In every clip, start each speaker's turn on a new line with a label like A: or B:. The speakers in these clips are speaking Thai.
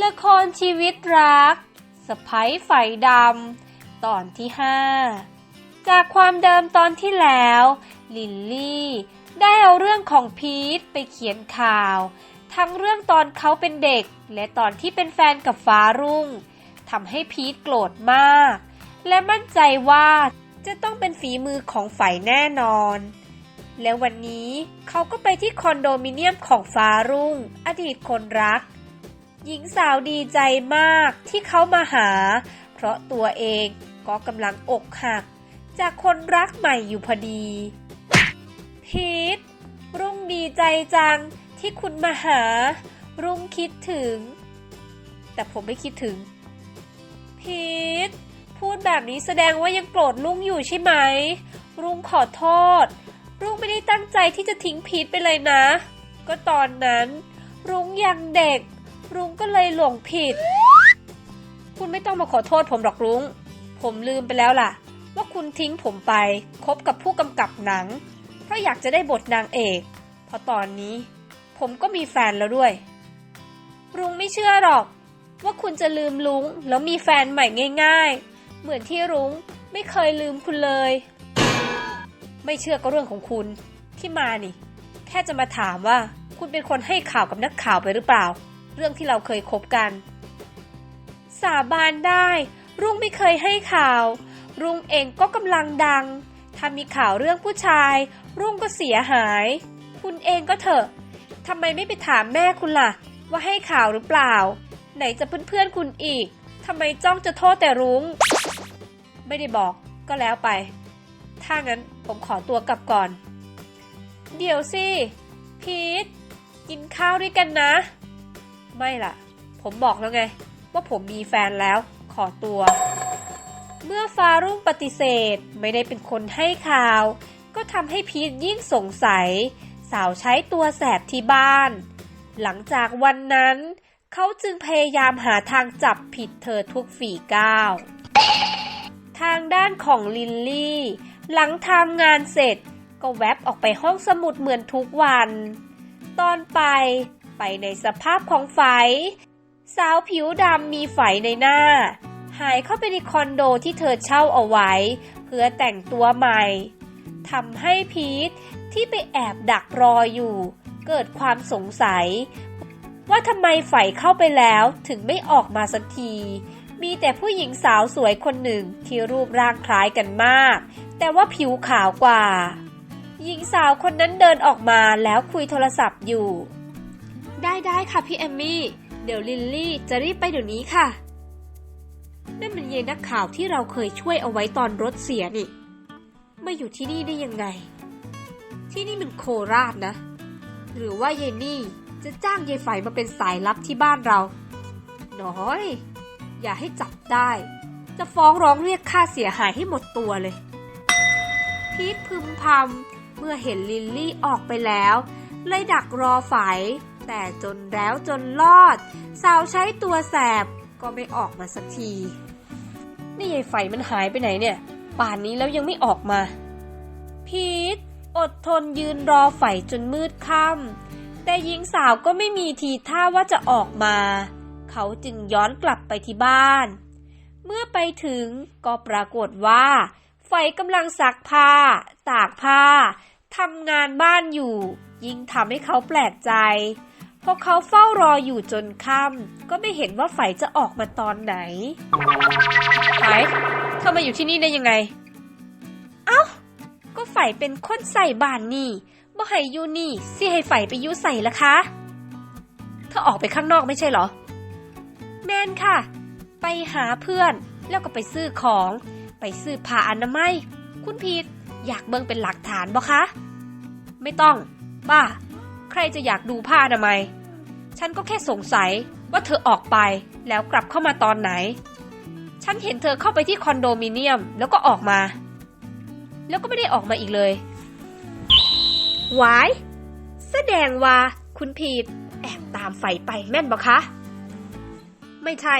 A: ละครชีวิตรักสะพ้ยไฟดำ ตอนที่ 5 จากความเดิมตอนที่แล้ว ลิลลี่ ได้เอาเรื่องของพีทไปเขียนข่าว ทั้งเรื่องตอนเขาเป็นเด็ก และตอนที่เป็นแฟนกับฟ้ารุ่งทำให้พีทโกรธมาก และมั่นใจว่าจะต้องเป็นฝีมือของฝ่ายแน่นอน และวันนี้เขาก็ไปที่คอนโดมิเนียมของฟ้ารุ่ง อดีตคนรัก หญิงสาวดีใจมากที่เขามาหา เพราะตัวเองก็กำลังอกหัก จากคนรักใหม่อยู่พอดี พีทรุ่งดีใจจังที่คุณมาหา รุ่งคิดถึง แต่ผมไม่คิดถึง พีทพูดแบบนี้แสดงว่ายังโกรธลุงอยู่ใช่ไหม รุ่งขอโทษ รุ่งไม่ได้ตั้งใจที่จะทิ้งพีทไปเลยนะ ก็ตอนนั้น รุ่งยังเด็ก รุ้งก็เลยหลงผิด คุณไม่ต้องมาขอโทษผมหรอกรุ้ง ผมลืมไปแล้วล่ะ ว่าคุณทิ้งผมไปคบกับผู้กำกับหนัง เพราะอยากจะได้บทนางเอกเพราะตอนนี้ ผมก็มีแฟนแล้วด้วย รุ้งไม่เชื่อหรอก ว่าคุณจะลืมลุงแล้วมีแฟนใหม่ง่าย ๆ เหมือนที่รุ้งไม่เคยลืมคุณเลย ไม่เชื่อก็เรื่องของคุณที่มานี่ แค่จะมาถามว่าคุณเป็นคนให้ข่าวกับนักข่าวไปหรือเปล่า เรื่องที่เราเคยคบกัน สาบานได้ รุ่งไม่เคยให้ข่าว รุ่งเองก็กำลังดัง ถ้ามีข่าวเรื่องผู้ชาย รุ่งก็เสียหาย คุณเองก็เถอะทำไมไม่ไปถามแม่คุณล่ะ ว่าให้ข่าวหรือเปล่า ไหนจะเพื่อนๆคุณอีกทำไมจ้องจะโทษแต่รุง้ง ไม่ได้บอกก็แล้วไป ถ้างั้นผมขอตัวกลับก่อน เดี๋ยวสิ พีทกินข้าวด้วยกันนะ ไม่ล่ะ ผมบอกแล้วไง ว่าผมมีแฟนแล้ว ขอตัว เมื่อฟารุ่งปฏิเสธไม่ได้เป็นคนให้ข่าว ก็ทำให้พีทยิ่งสงสัย สาวใช้ตัวแสบที่บ้าน หลังจากวันนั้น เขาจึงพยายามหาทางจับผิดเธอทุกฝีก้าวทางด้านของลินลี่ หลังทำงานเสร็จ ก็แวบออกไปห้องสมุดเหมือนทุกวัน ตอนไป ไปในสภาพของไฝ สาวผิวดำมีไฝในหน้า หายเข้าไปในคอนโดที่เธอเช่าเอาไว้ เพื่อแต่งตัวใหม่ทำให้พีทที่ไปแอบดักรออยู่ เกิดความสงสัย ว่าทำไมไฝเข้าไปแล้วถึงไม่ออกมาสักทีมีแต่ผู้หญิงสาวสวยคนหนึ่งที่รูปร่างคล้ายกันมาก แต่ว่าผิวขาวกว่า หญิงสาวคนนั้นเดินออกมาแล้วคุยโทรศัพท์อยู่ ได้ได้ค่ะพี่แอมมี่ เดี๋ยวลิลลี่จะรีบไปเดี๋ยวนี้ค่ะ นั่นมันเยนนักข่าวที่เราเคยช่วยเอาไว้ตอนรถเสียนี่ มาอยู่ที่นี่ได้ยังไง ที่นี่มันโคราชนะ หรือว่าเยนี่จะจ้างยายไฝมาเป็นสายลับที่บ้านเรา น้อย อย่าให้จับได้ จะฟ้องร้องเรียกค่าเสียหายให้หมดตัวเลย พีทพึมพำเมื่อเห็นลิลลี่ออกไปแล้ว เลยดักรอไฝ แต่จนแล้วจนรอด สาวใช้ตัวแสบก็ไม่ออกมาสักที นี่ยายไฝมันหายไปไหนเนี่ย ป่านนี้แล้วยังไม่ออกมา พีทอดทนยืนรอไฝจนมืดค่ำแต่หญิงสาวก็ไม่มีทีท่าว่าจะออกมา เขาจึงย้อนกลับไปที่บ้าน เมื่อไปถึงก็ปรากฏว่า ไฟกำลังซักผ้า ตากผ้าทำงานบ้านอยู่ ยิ่งทำให้เขาแปลกใจ พราะเขาเฝ้ารออยู่จนค่ำก็ไม่เห็นว่าไฟจะออกมาตอนไหนไฟเธอมาอยู่ที่นี่ได้ยังไง เอ้า ก็ไฟเป็นคนใส่บ้านนี่บ่ให้อยู่นี่สิให้ไฟไปยู่ใส่ละคะเธอออกไปข้างนอกไม่ใช่เหรอ แม่นค่ะ ไปหาเพื่อนแล้วก็ไปซื้อของ ไปซื้อผ้าอนามัย คุณพีทอยากเบิ่งเป็นหลักฐานบ่คะ ไม่ต้อง บ้า ใครจะอยากดูผ้าอนามัยฉันก็แค่สงสัยว่าเธอออกไปแล้วกลับเข้ามาตอนไหน ฉันเห็นเธอเข้าไปที่คอนโดมิเนียมแล้วก็ออกมา แล้วก็ไม่ได้ออกมาอีกเลย วาย แสดงว่าคุณพีทแอบตามไฟไปแม่นบ่คะ ไม่ใช่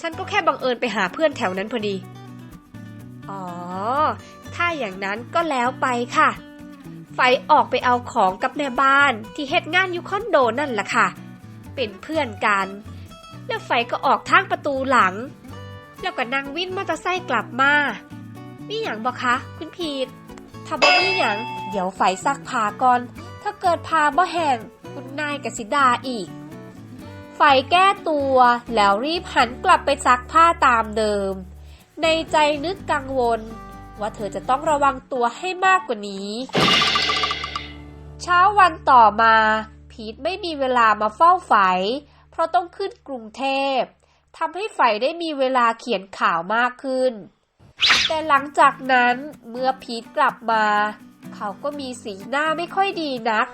A: ฉันก็แค่บังเอิญไปหาเพื่อนแถวนั้นพอดี อ๋อ ถ้าอย่างนั้นก็แล้วไปค่ะ ไฟออกไปเอาของกับแม่บ้านที่เฮ็ดงานอยู่คอนโดนั่นแหละค่ะ เป็นเพื่อนกัน แล้วไฟก็ออกทางประตูหลัง แล้วก็นั่งวินมอเตอร์ไซค์กลับมามีอย่างบอกคะ คุณพีทถ้าบ่มีอย่าง เดี๋ยวไฟซักผ้าก่อน ถ้าเกิดผ้าบ่แห้งคุณนายกับสิดาอีก ไฟแก้ตัวแล้วรีบหันกลับไปซักผ้าตามเดิม ในใจนึกกังวลว่าเธอจะต้องระวังตัวให้มากกว่านี้ เช้าวันต่อมา พีทไม่มีเวลามาเฝ้าไฝ เพราะต้องขึ้นกรุงเทพทำให้ไฝได้มีเวลาเขียนข่าวมากขึ้น แต่หลังจากนั้นเมื่อพีทกลับมา เขาก็มีสีหน้าไม่ค่อยดีนัก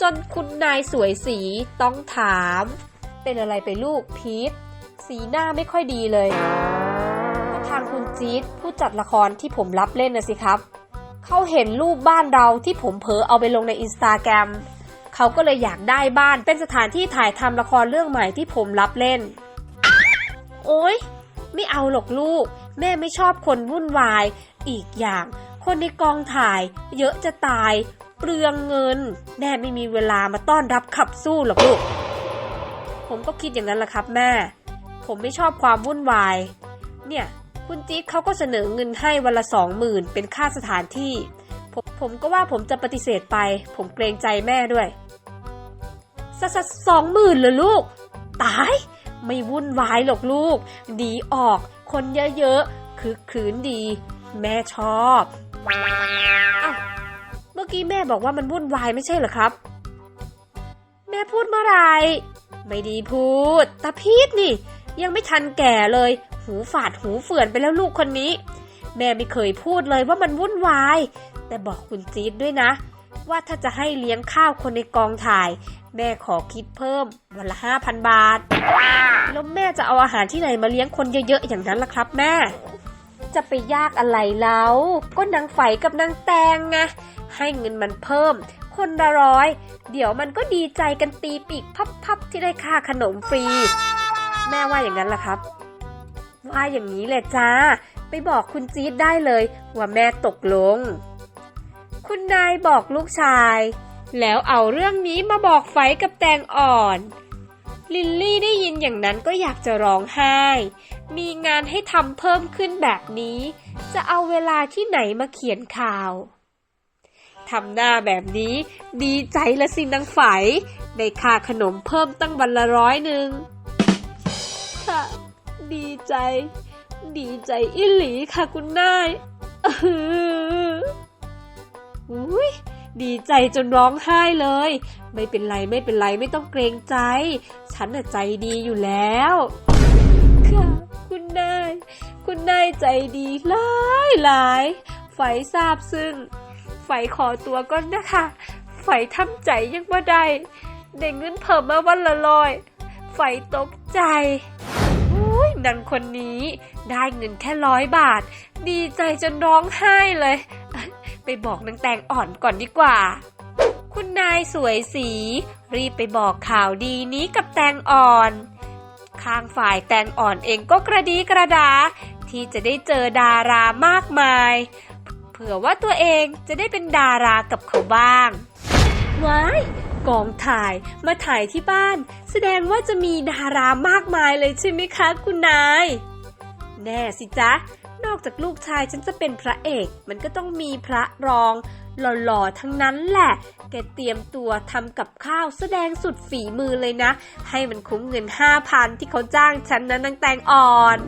A: จนคุณนายสวยสีต้องถาม เป็นอะไรไปลูกพีทสีหน้าไม่ค่อยดีเลยทางคุณจี๊ดผู้จัดละครที่ผมรับเล่นนะสิครับ เขาเห็นรูปบ้านเราที่ผมเผลอเอาไปลงในอินสตาแกรมเขาก็เลยอยากได้บ้านเป็นสถานที่ถ่ายทำละครเรื่องใหม่ที่ผมรับเล่น โอ๊ย ไม่เอาหรอกลูก แม่ไม่ชอบคนวุ่นวาย อีกอย่าง คนในกองถ่าย เยอะจะตาย เปลืองเงิน แม่ไม่มีเวลามาต้อนรับขับสู้หรอกลูก ผมก็คิดอย่างนั้นแหละครับแม่ ผมไม่ชอบความวุ่นวาย เนี่ย คุณจี๊ดเขาก็เสนอเงินให้วันละสองหมื่นเป็นค่าสถานที่ผมผมก็ว่าผมจะปฏิเสธไป ผมเกรงใจแม่ด้วยสสสองหมื่นเหรอลูก ตาย ไม่วุ่นวายหรอกลูก ดีออก คนเยอะๆคือคืนดี แม่ชอบอ้าเมื่อกี้แม่บอกว่ามันวุ่นวายไม่ใช่เหรอครับ แม่พูดเมื่อไรไม่ดีพูดตาพีทนี่ ยังไม่ทันแก่เลย หูฝาดหูเฟื่อนไปแล้วลูกคนนี้ แม่ไม่เคยพูดเลยว่ามันวุ่นวาย แต่บอกคุณจี๊ดด้วยนะ ว่าถ้าจะให้เลี้ยงข้าวคนในกองถ่าย แม่ขอคิดเพิ่มวันละห้าพันบาท แล้วแม่จะเอาอาหารที่ไหนมาเลี้ยงคนเยอะๆอย่างนั้นล่ะครับแม่ จะไปยากอะไรแล้ว ก็นางไฝกับนางแตงไงให้เงินมันเพิ่ม คนละร้อย เดี๋ยวมันก็ดีใจกันตีปีกพับๆที่ได้ค่าขนมฟรี แม่ว่าอย่างนั้นล่ะครับ ว่าอย่างนี้แหละจ้า ไปบอกคุณจี๊ดได้เลยว่าแม่ตกลง คุณนายบอกลูกชาย แล้วเอาเรื่องนี้มาบอกไฟกับแตงอ่อน ลิลลี่ได้ยินอย่างนั้นก็อยากจะร้องไห้ มีงานให้ทำเพิ่มขึ้นแบบนี้ จะเอาเวลาที่ไหนมาเขียนข่าวทำหน้าแบบนี้ ดีใจละสินางไฝได้ค่าขนมเพิ่มตั้งวันละร้อยหนึ่ง ดีใจ ดีใจอิหลีค่ะคุณนายอือหืออุ้ยดีใจจนร้องไห้เลย ไม่เป็นไรไม่เป็นไรไม่ต้องเกรงใจ ฉันน่ะใจดีอยู่แล้วค่ะคุณนาย คุณนายใจดีหลายหลายไฟทราบซึ่งไฟขอตัวก่อนนะคะไฟทำใจยังว่าได้ได้เงินเพิ่มมาวันละร้อย ไฟตกใจ อุ้ยนางคนนี้ ได้เงินแค่ร้อยบาท ดีใจจนร้องไห้เลย ไปบอกนางแตงอ่อนก่อนดีกว่า คุณนายสวยสี รีบไปบอกข่าวดีนี้กับแตงอ่อนข้างฝ่ายแตงอ่อนเองก็กระดีกระดา ที่จะได้เจอดารามากมาย เผื่อว่าตัวเองจะได้เป็นดารากับเขาบ้าง ว้าย กองถ่ายมาถ่ายที่บ้าน แสดงว่าจะมีดารามากมายเลยใช่ไหมคะ คุณนาย แน่สิจ๊ะ นอกจากลูกชายฉันจะเป็นพระเอก มันก็ต้องมีพระรอง หล่อๆทั้งนั้นแหละ แกเตรียมตัวทำกับข้าวแสดงสุดฝีมือเลยนะ ให้มันคุ้มเงินห้าพันที่เขาจ้างฉันนะนางแตงอ่อน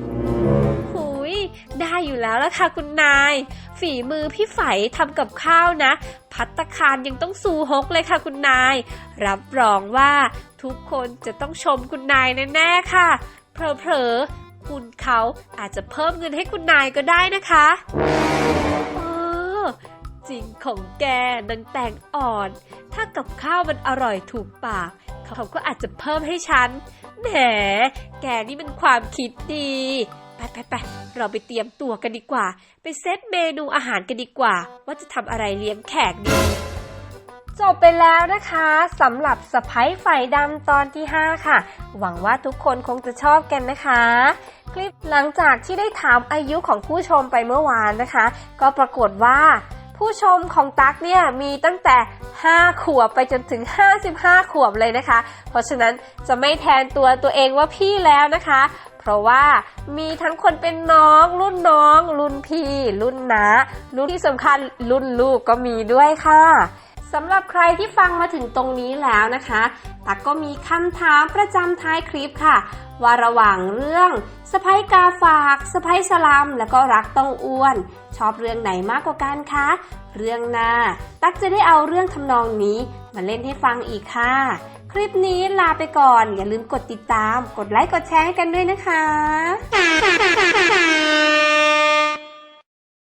A: หุยได้อยู่แล้วละค่ะคุณนาย ฝีมือพี่ไฝทำกับข้าวนะ พัตตาคารยังต้องซูฮกเลยค่ะคุณนาย รับรองว่าทุกคนจะต้องชมคุณนายแน่ๆค่ะ เผลอๆคุณเขาอาจจะเพิ่มเงินให้คุณนายก็ได้นะคะเออจริงของแกนางแตงอ่อน ถ้ากับข้าวมันอร่อยถูกปาก เขาก็อาจจะเพิ่มให้ฉัน แหม แกนี่มันความคิดดี ไปไปไปเราไปเตรียมตัวกันดีกว่า ไปเซตเมนูอาหารกันดีกว่า ว่าจะทำอะไรเลี้ยงแขกดี จบไปแล้วนะคะสำหรับสไปไฟดำตอนที่ 5 ค่ะ หวังว่าทุกคนคงจะชอบกันนะคะ คลิปหลังจากที่ได้ถามอายุของผู้ชมไปเมื่อวานนะคะ ก็ปรากฏว่า ผู้ชมของตั๊กเนี่ยมีตั้งแต่ 5 ขวบไปจนถึง 55 ขวบเลยนะคะ เพราะฉะนั้นจะไม่แทนตัวตัวเองว่าพี่แล้วนะคะ เพราะว่ามีทั้งคนเป็นน้อง รุ่นน้อง รุ่นพี่ รุ่นน้ารุ่นที่สำคัญรุ่นลูกก็มีด้วยค่ะ สำหรับใครที่ฟังมาถึงตรงนี้แล้วนะคะตักก็มีคำถามประจำท้ายคลิปค่ะ ว่าระหว่างเรื่องสไปกาฝากสไปสลัมแล้วก็รักต้องอ้วน ชอบเรื่องไหนมากกว่ากันคะ เรื่องหน้า ตักจะได้เอาเรื่องทำนองนี้ มาเล่นให้ฟังอีกค่ะ คลิปนี้ลาไปก่อน อย่าลืมกดติดตาม กดไลค์กดแชร์ให้กันด้วยนะคะ